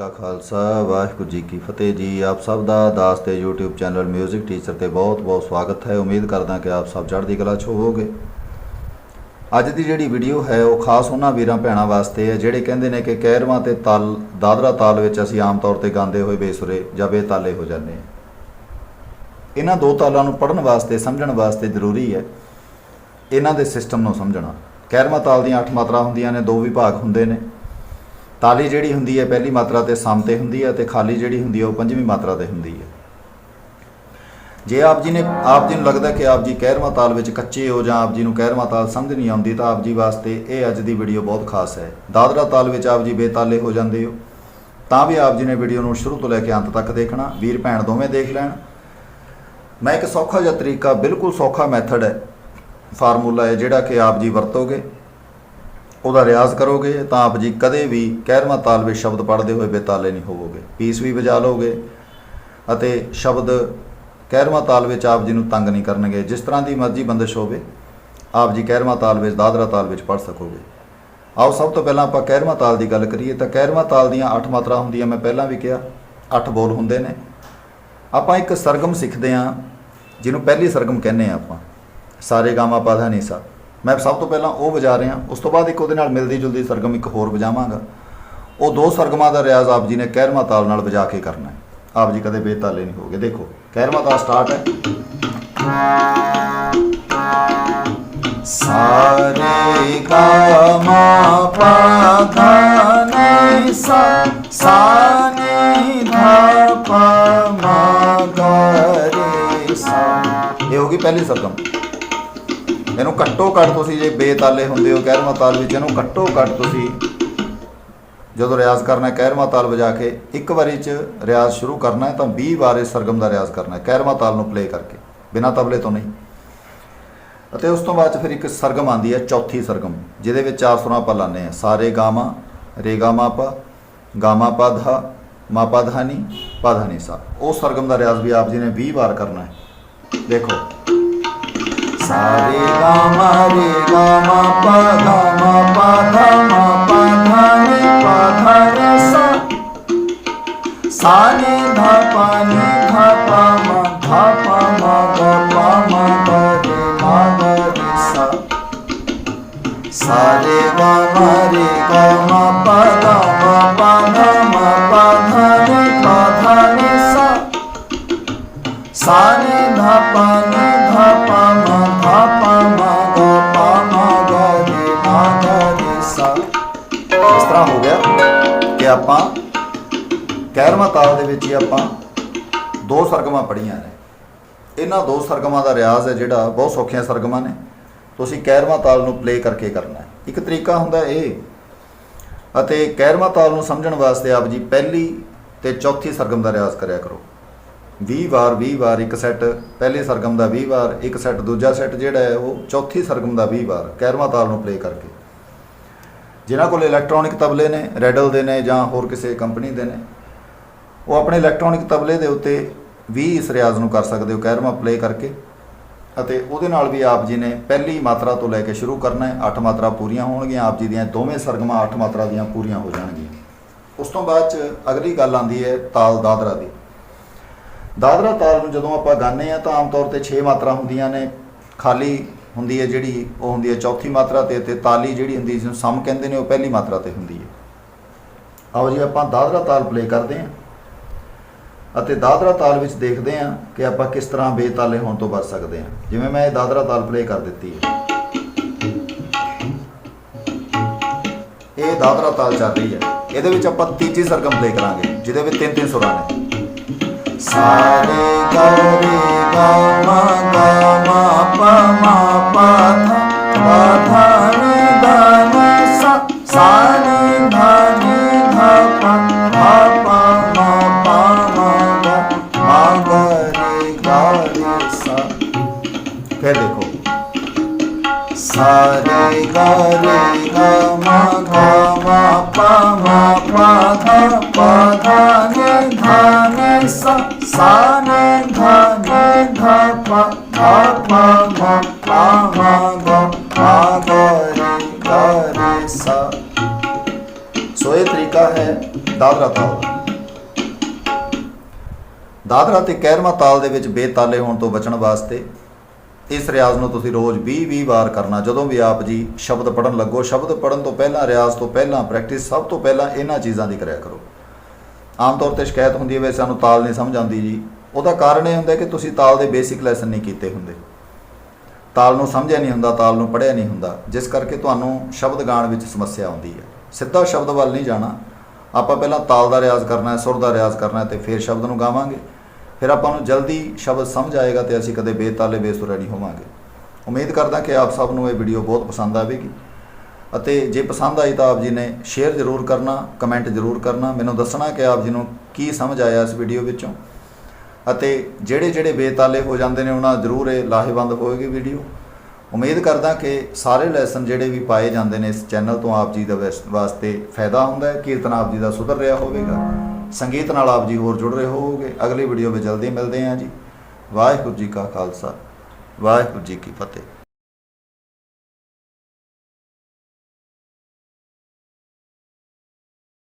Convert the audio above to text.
ਕਾ ਖਾਲਸਾ, ਵਾਹਿਗੁਰੂ ਜੀ ਕੀ ਫਤਿਹ ਜੀ। ਆਪ ਸਭ ਦਾ ਦਾਸ ਤੇ YouTube ਚੈਨਲ 뮤직 ਟੀਚਰ ਤੇ ਬਹੁਤ-ਬਹੁਤ ਸਵਾਗਤ ਹੈ। ਉਮੀਦ ਕਰਦਾ ਕਿ ਆਪ ਸਭ ਚੜ੍ਹਦੀ ਕਲਾ 'ਚ ਹੋਵੋਗੇ। ਅੱਜ ਦੀ ਜਿਹੜੀ ਵੀਡੀਓ ਹੈ, ਉਹ ਖਾਸ ਉਹਨਾਂ ਵੀਰਾਂ ਭੈਣਾਂ ਵਾਸਤੇ ਹੈ, ਜਿਹੜੇ ਕਹਿੰਦੇ ਨੇ ਕਿ ਕਹਿਰਵਾਂ ਤੇ ਤਾਲ, ਦਾਦਰਾ ਤਾਲ ਵਿੱਚ ਅਸੀਂ ਆਮ ਤੌਰ ਤੇ ਗਾਉਂਦੇ ਹੋਏ ਬੇਸੁਰੇ ਜਾਂ ਬੇਤਾਲੇ ਹੋ ਜਾਂਦੇ ਹਾਂ। ਇਹਨਾਂ ਦੋ ਤਾਲਾਂ ਨੂੰ ਪੜ੍ਹਨ ਵਾਸਤੇ, ਸਮਝਣ ਵਾਸਤੇ ਜ਼ਰੂਰੀ ਹੈ ਇਹਨਾਂ ਦੇ ਸਿਸਟਮ ਨੂੰ ਸਮਝਣਾ। ਕਹਿਰਵਾਂ ਤਾਲ ਦੀਆਂ 8 ਮਾਤਰਾ ਹੁੰਦੀਆਂ ਨੇ, ਦੋ ਵਿਭਾਗ ਹੁੰਦੇ ਨੇ। ਤਾਲੀ ਜਿਹੜੀ ਹੁੰਦੀ ਹੈ ਪਹਿਲੀ ਮਾਤਰਾ ਤੇ ਸਮ ਤੇ ਹੁੰਦੀ ਹੈ ਤੇ ਖਾਲੀ ਜਿਹੜੀ ਹੁੰਦੀ ਹੈ ਉਹ ਪੰਜਵੀਂ ਮਾਤਰਾ ਤੇ ਹੁੰਦੀ ਹੈ। ਜੇ ਆਪ ਜੀ ਨੇ ਆਪ ਜੀ ਨੂੰ ਲੱਗਦਾ ਕਿ ਆਪ ਜੀ ਕਹਿਰਵਾਂ ਤਾਲ ਵਿੱਚ ਕੱਚੇ ਹੋ ਜਾਂ ਆਪ ਜੀ ਨੂੰ ਕਹਿਰਵਾਂ ਤਾਲ ਸਮਝ ਨਹੀਂ ਆਉਂਦੀ ਤਾਂ ਆਪ ਜੀ ਵਾਸਤੇ ਇਹ ਅੱਜ ਦੀ ਵੀਡੀਓ ਬਹੁਤ ਖਾਸ ਹੈ। ਦਾਦਰਾ ਤਾਲ ਵਿੱਚ ਆਪ ਜੀ ਬੇਤਾਲੇ ਹੋ ਜਾਂਦੇ ਹੋ। ਤਾਂ ਵੀ ਆਪ ਜੀ ਨੇ ਵੀਡੀਓ ਨੂੰ ਸ਼ੁਰੂ ਤੋਂ ਲੈ ਕੇ ਅੰਤ ਤੱਕ ਦੇਖਣਾ। ਵੀਰ ਭੈਣ ਦੋਵੇਂ ਦੇਖ ਲੈਣ। ਮੈਂ ਇੱਕ ਸੌਖਾ ਜਿਹਾ ਤਰੀਕਾ, ਬਿਲਕੁਲ ਸੌਖਾ ਮੈਥਡ ਹੈ, ਫਾਰਮੂਲਾ ਹੈ ਜਿਹੜਾ ਕਿ ਆਪ ਜੀ ਵਰਤੋਗੇ। ਉਹਦਾ ਰਿਆਜ਼ ਕਰੋਗੇ ਤਾਂ ਆਪ ਜੀ ਕਦੇ ਵੀ ਕਹਿਰਵਾਂ ਤਾਲ ਵਿੱਚ ਸ਼ਬਦ ਪੜ੍ਹਦੇ ਹੋਏ ਬੇਤਾਲੇ ਨਹੀਂ ਹੋਵੋਗੇ। ਪੀਸ ਵੀ ਵਜਾ ਲਓਗੇ ਅਤੇ ਸ਼ਬਦ ਕਹਿਰਵਾਂ ਤਾਲ ਵਿੱਚ ਆਪ ਜੀ ਨੂੰ ਤੰਗ ਨਹੀਂ ਕਰਨਗੇ। ਜਿਸ ਤਰ੍ਹਾਂ ਦੀ ਮਰਜ਼ੀ ਬੰਦਸ਼ ਹੋਵੇ, ਆਪ ਜੀ ਕਹਿਰਵਾਂ ਤਾਲ ਵਿੱਚ ਦਾਦਰਾ ਤਾਲ ਵਿੱਚ ਪੜ੍ਹ ਸਕੋਗੇ। ਆਓ ਸਭ ਤੋਂ ਪਹਿਲਾਂ ਆਪਾਂ ਕਹਿਰਵਾਂ ਤਾਲ ਦੀ ਗੱਲ ਕਰੀਏ ਤਾਂ ਕਹਿਰਵਾਂ ਤਾਲ ਦੀਆਂ 8 ਮਾਤਰਾ ਹੁੰਦੀਆਂ ਮੈਂ ਪਹਿਲਾਂ ਵੀ ਕਿਹਾ 8 ਬੋਲ ਹੁੰਦੇ ਨੇ। ਆਪਾਂ ਇੱਕ ਸਰਗਮ ਸਿੱਖਦੇ ਹਾਂ, ਜਿਹਨੂੰ ਪਹਿਲੀ ਸਰਗਮ ਕਹਿੰਦੇ ਆ ਆਪਾਂ। ਸਾਰੇ ਗਾਮਾ ਪਾਧਾ ਨਹੀਂ ਸਾ। ਮੈਂ ਸਭ ਤੋਂ ਪਹਿਲਾਂ ਉਹ ਵਜਾ ਰਿਹਾ, ਉਸ ਤੋਂ ਬਾਅਦ ਇੱਕ ਉਹਦੇ ਨਾਲ ਮਿਲਦੀ ਜੁਲਦੀ ਸਰਗਮ ਇੱਕ ਹੋਰ ਵਜਾਵਾਂਗਾ। ਉਹ ਦੋ ਸਰਗਮਾਂ ਦਾ ਰਿਆਜ਼ ਆਪ ਜੀ ਨੇ ਕਹਿਰਮਾ ਤਾਲ ਨਾਲ ਵਜਾ ਕੇ ਕਰਨਾ ਹੈ। ਆਪ ਜੀ ਕਦੇ ਬੇਤਾਲੇ ਨਹੀਂ ਹੋਗੇ। ਦੇਖੋ ਕਹਿਰਵਾਂ ਤਾਲ ਸਟਾਰਟ ਹੈ। ਸਾਰੇ ਗਾਮਾ ਪਾਧਾ ਨੀ ਸਾ ਸਾ ਨੀ ਧਾ ਪਾ ਮਾ ਗਾ ਰੇ ਸਾ। ਇਹ ਹੋ ਗਈ ਪਹਿਲੀ ਸਰਗਮ। ਇਹਨੂੰ ਘੱਟੋ ਘੱਟ ਤੁਸੀਂ ਜੇ ਬੇਤਾਲੇ ਹੁੰਦੇ ਹੋ ਕਹਿਰਵਾਂ ਤਾਲ ਵਿੱਚ ਇਹਨੂੰ ਘੱਟੋ ਘੱਟ ਤੁਸੀਂ ਜਦੋਂ ਰਿਆਜ਼ ਕਰਨਾ ਹੈ ਕਹਿਰਵਾਂ ਤਾਲ ਵਜਾ ਕੇ ਇੱਕ ਵਾਰੀ ਚ ਰਿਆਜ਼ ਸ਼ੁਰੂ ਕਰਨਾ ਹੈ, ਤਾਂ 20 ਵਾਰ ਇਸ ਸਰਗਮ ਦਾ ਰਿਆਜ਼ ਕਰਨਾ ਹੈ ਕਹਿਰਵਾਂ ਤਾਲ ਨੂੰ ਪਲੇ ਕਰਕੇ, ਬਿਨਾਂ ਤਬਲੇ ਤੋਂ ਨਹੀਂ। ਅਤੇ ਉਸ ਤੋਂ ਬਾਅਦ 'ਚ ਫਿਰ ਇੱਕ ਸਰਗਮ ਆਂਦੀ ਹੈ, ਚੌਥੀ ਸਰਗਮ, ਜਿਹਦੇ ਵਿੱਚ ਚਾਰ ਸੁਰਾਂ ਆਪਾਂ ਲਾਉਂਦੇ ਆ ਸਾਰੇ ਗਾਮਾ ਰੇ ਗਾਮਾ ਪਾ ਗਾਮਾ ਪਾ, ਧਾ, ਮਾ, ਪਾ, ਧਾ, ਨੀ, ਪਾ, ਧਾ ਸਾ। ਉਹ ਸਰਗਮ ਦਾ ਰਿਆਜ਼ ਵੀ ਆਪ ਜੀ ਨੇ 20 ਵਾਰ ਕਰਨਾ ਹੈ। ਦੇਖੋ ਸਾਰੇ ਗਾਮਾ ਰੇ ਗਾਮਾ ਪਾ ਗਾਮਾ ਪਾ ਧਾ ਮਾ ਪਾ ਧਾ ਨੀ ਪਾ ਧਾ ਰੇ ਸਾ ਸਾ ਨੀ ਧਾ ਪਾ ਨੀ ਧਾ ਪਾ ਮਾ ਧਾ ਪਾ ਮਾ ਗਾ ਪਾ ਮਾ ਗਾ ਰੇ ਮਾ ਗਾ ਰੇ ਸਾ ਸਾਰੇ ਗਾਮਾ ਰੇ ਗਾਮਾ ਪਾ ਗਾਮਾ ਪਾ ਧਾ ਮਾ ਪਾ ਧਾ ਨੀ ਪਾ ਧਾ ਨੀ ਸਾ ਸਾ ਨੀ ਧਾ ਪਾ ਨੀ ਧਾ ਪਾ ਆਪਾਂ ਕਹਿਰਵਾਂ ਤਾਲ ਦੇ ਵਿੱਚ ਹੀ ਆਪਾਂ ਦੋ ਸਰਗਮਾਂ ਪੜੀਆਂ ਨੇ। ਇਹਨਾਂ ਦੋ ਸਰਗਮਾਂ ਦਾ ਰਿਆਜ਼ ਹੈ ਜਿਹੜਾ ਬਹੁਤ ਸੌਖੀਆਂ ਸਰਗਮਾਂ ਨੇ। ਤੁਸੀਂ ਕਹਿਰਵਾਂ ਤਾਲ ਨੂੰ ਪਲੇ ਕਰਕੇ ਕਰਨਾ ਹੈ। ਇੱਕ ਤਰੀਕਾ ਹੁੰਦਾ ਇਹ। ਅਤੇ ਕਹਿਰਵਾਂ ਤਾਲ ਨੂੰ ਸਮਝਣ ਵਾਸਤੇ ਆਪ ਜੀ ਪਹਿਲੀ ਤੇ ਚੌਥੀ ਸਰਗਮ ਦਾ ਰਿਆਜ਼ ਕਰਿਆ ਕਰੋ। 20 ਵਾਰ 20 ਵਾਰ ਇੱਕ ਸੈੱਟ ਪਹਿਲੇ ਸਰਗਮ ਦਾ 20 ਵਾਰ, ਇੱਕ ਸੈੱਟ ਦੂਜਾ ਸੈੱਟ ਜਿਹੜਾ ਹੈ ਉਹ ਚੌਥੀ ਸਰਗਮ ਦਾ 20 ਵਾਰ ਕਹਿਰਵਾਂ ਤਾਲ ਨੂੰ ਪਲੇ ਕਰਕੇ। ਜਿਨ੍ਹਾਂ ਕੋਲ ਇਲੈਕਟ੍ਰੋਨਿਕ ਤਬਲੇ ਨੇ ਰੈਡਲ ਦੇ ਨੇ ਜਾਂ ਹੋਰ ਕਿਸੇ ਕੰਪਨੀ ਦੇ ਨੇ, ਉਹ ਆਪਣੇ ਇਲੈਕਟ੍ਰੋਨਿਕ ਤਬਲੇ ਦੇ ਉੱਤੇ ਵੀ ਇਸ ਰਿਆਜ਼ ਨੂੰ ਕਰ ਸਕਦੇ ਹੋ ਕਹਿਰਵਾਂ ਪਲੇ ਕਰਕੇ। ਅਤੇ ਉਹਦੇ ਨਾਲ ਵੀ ਆਪ ਜੀ ਨੇ ਪਹਿਲੀ ਮਾਤਰਾ ਤੋਂ ਲੈ ਕੇ ਸ਼ੁਰੂ ਕਰਨਾ ਹੈ 8 ਮਾਤਰਾ ਪੂਰੀਆਂ ਹੋਣਗੀਆਂ, ਆਪ ਜੀ ਦੀਆਂ ਦੋਵੇਂ ਸਰਗਮਾਂ ਅੱਠ ਮਾਤਰਾ ਦੀਆਂ ਪੂਰੀਆਂ ਹੋ ਜਾਣਗੀਆਂ। ਉਸ ਤੋਂ ਬਾਅਦ ਚ ਅਗਲੀ ਗੱਲ ਆਂਦੀ ਹੈ ਤਾਲ ਦਾਦਰਾ ਦੀ। ਦਾਦਰਾ ਤਾਲ ਨੂੰ ਜਦੋਂ ਆਪਾਂ ਗਾਉਂਦੇ ਆ ਤਾਂ ਆਮ ਤੌਰ ਤੇ 6 ਮਾਤਰਾ ਹੁੰਦੀਆਂ ਨੇ, ਖਾਲੀ ਹੁੰਦੀ ਹੈ ਜਿਹੜੀ ਉਹ ਹੁੰਦੀ ਹੈ ਚੌਥੀ ਮਾਤਰਾ ਤੇ ਤੇ ਤਾਲੀ ਜਿਹੜੀ ਹੁੰਦੀ ਜਿਹਨੂੰ ਸਮ ਕਹਿੰਦੇ ਨੇ ਉਹ ਪਹਿਲੀ ਮਾਤਰਾ ਤੇ ਹੁੰਦੀ ਹੈ। ਆਓ ਜੀ ਆਪਾਂ ਦਾਦਰਾ ਤਾਲ ਪਲੇ ਕਰਦੇ ਹਾਂ ਅਤੇ ਦਾਦਰਾ ਤਾਲ ਵਿੱਚ ਦੇਖਦੇ ਹਾਂ ਕਿ ਆਪਾਂ ਕਿਸ ਤਰ੍ਹਾਂ ਬੇਤਾਲੇ ਹੋਣ ਤੋਂ ਬਚ ਸਕਦੇ ਹਾਂ। ਜਿਵੇਂ ਮੈਂ ਇਹ ਦਾਦਰਾ ਤਾਲ ਪਲੇ ਕਰ ਦਿੱਤੀ ਹੈ। ਇਹ ਦਾਦਰਾ ਤਾਲ ਚੱਲ ਰਹੀ ਹੈ। ਇਹਦੇ ਵਿੱਚ ਆਪਾਂ ਤੀਜੀ ਸਰਗਮ ਪਲੇ ਕਰਾਂਗੇ, ਜਿਹਦੇ ਵਿੱਚ ਤਿੰਨ ਤਿੰਨ ਸੁਰਾਂ ਨੇ। ਸਾਰੇ ਗਾ ਰੇ ਗਾ ਮਾ ਗਾ ਮਾ ਪਾ ਸਾ ਸਾ ਨੀ ਧਾ ਨੀ ਸਾਰੇ ਗਾ ਰੇ ਗਾ ਮਾ ਗਾ ਮਾ ਪਾ ਮਾ ਸਾ ਸਾ ਨੀ ਧਾ ਪਾ ਧਾ ਪਾ ਗਾ ਮਾ ਗਾ ਰੇ ਗਾ ਰੇ ਸਾ। ਸੋ ਇਹ ਤਰੀਕਾ ਹੈ ਦਾਦਰਾ ਤਾਲ। ਦਾ ਦਾਦਰਾ ਤੇ ਕਹਿਰਮਾ ਤਾਲ ਦੇ ਵਿੱਚ ਬੇਤਾਲੇ ਹੋਣ ਤੋਂ ਬਚਣ ਵਾਸਤੇ ਇਸ ਰਿਆਜ਼ ਨੂੰ ਤੁਸੀਂ ਰੋਜ਼ 20-20 ਵਾਰ ਕਰਨਾ, ਜਦੋਂ ਵੀ ਆਪ ਜੀ ਸ਼ਬਦ ਪੜਨ ਲੱਗੋ, ਸ਼ਬਦ ਪੜਨ ਤੋਂ ਪਹਿਲਾਂ, ਰਿਆਜ਼ ਤੋਂ ਪਹਿਲਾਂ ਪ੍ਰੈਕਟਿਸ ਸਭ ਤੋਂ ਪਹਿਲਾਂ ਇਹਨਾਂ ਚੀਜ਼ਾਂ ਦੀ ਕਰਿਆ ਕਰੋ। ਆਮ ਤੌਰ ਤੇ ਸ਼ਿਕਾਇਤ ਹੁੰਦੀ ਹੈ ਵੀ ਸਾਨੂੰ ਤਾਲ ਨਹੀਂ ਸਮਝ ਆਉਂਦੀ ਜੀ। ਉਹਦਾ ਕਾਰਨ ਇਹ ਹੁੰਦਾ ਕਿ ਤੁਸੀਂ ਤਾਲ ਦੇ ਬੇਸਿਕ ਲੈਸਨ ਨਹੀਂ ਕੀਤੇ ਹੁੰਦੇ। ਤਾਲ ਨੂੰ ਸਮਝਿਆ ਨਹੀਂ ਹੁੰਦਾ, ਤਾਲ ਨੂੰ ਪੜ੍ਹਿਆ ਨਹੀਂ ਹੁੰਦਾ। ਜਿਸ ਕਰਕੇ ਤੁਹਾਨੂੰ ਸ਼ਬਦ ਗਾਣ ਵਿੱਚ ਸਮੱਸਿਆ ਆਉਂਦੀ ਹੈ। ਸਿੱਧਾ ਸ਼ਬਦ ਵੱਲ ਨਹੀਂ ਜਾਣਾ। ਆਪਾਂ ਪਹਿਲਾਂ ਤਾਲ ਦਾ ਰਿਆਜ਼ ਕਰਨਾ ਹੈ, ਸੁਰ ਦਾ ਰਿਆਜ਼ ਕਰਨਾ ਹੈ ਤੇ ਫਿਰ ਸ਼ਬਦ ਨੂੰ ਗਾਵਾਂਗੇ। ਫਿਰ ਆਪਾਂ ਨੂੰ ਜਲਦੀ ਸ਼ਬਦ ਸਮਝ ਆਏਗਾ ਤੇ ਅਸੀਂ ਕਦੇ ਬੇਤਾਲੇ ਬੇਸੁਰਾ ਨਹੀਂ ਹੋਵਾਂਗੇ। ਉਮੀਦ ਕਰਦਾ ਕਿ ਆਪ ਸਭ ਨੂੰ ਇਹ ਵੀਡੀਓ ਬਹੁਤ ਪਸੰਦ ਆਵੇਗੀ। ਅਤੇ ਜੇ ਪਸੰਦ ਆਈ ਤਾਂ ਆਪ ਜੀ ਨੇ ਸ਼ੇਅਰ ਜ਼ਰੂਰ ਕਰਨਾ ਕਮੈਂਟ ਜ਼ਰੂਰ ਕਰਨਾ। ਮੈਨੂੰ ਦੱਸਣਾ ਕਿ ਆਪ ਜੀ ਨੂੰ ਕੀ ਸਮਝ ਆਇਆ ਇਸ ਵੀਡੀਓ ਵਿੱਚੋਂ। ਅਤੇ ਜਿਹੜੇ ਜਿਹੜੇ ਬੇਤਾਲੇ ਹੋ ਜਾਂਦੇ ਨੇ, ਉਹਨਾਂ ਜ਼ਰੂਰ ਇਹ ਲਾਹੇਵੰਦ ਹੋਏਗੀ ਵੀਡੀਓ ਉਮੀਦ ਕਰਦਾ ਕਿ ਸਾਰੇ ਲੈਸਨ ਜਿਹੜੇ ਵੀ ਪਾਏ ਜਾਂਦੇ ਨੇ ਇਸ ਚੈਨਲ ਤੋਂ ਆਪ ਜੀ ਦਾ ਵੈਸ- ਵਾਸਤੇ ਫਾਇਦਾ ਹੁੰਦਾ ਹੈ। ਕੀਰਤਨ ਆਪ ਜੀ ਦਾ ਸੁਧਰ ਰਿਹਾ ਹੋਵੇਗਾ। ਸੰਗੀਤ ਨਾਲ ਆਪ ਜੀ ਹੋਰ ਜੁੜ ਰਹੇ ਹੋਵੋਗੇ। ਅਗਲੀ ਵੀਡੀਓ ਵਿੱਚ ਜਲਦੀ ਮਿਲਦੇ ਹਾਂ ਜੀ। ਵਾਹਿਗੁਰੂ ਜੀ ਕਾ ਖਾਲਸਾ। ਵਾਹਿਗੁਰੂ ਜੀ ਕੀ ਫਤਿਹ।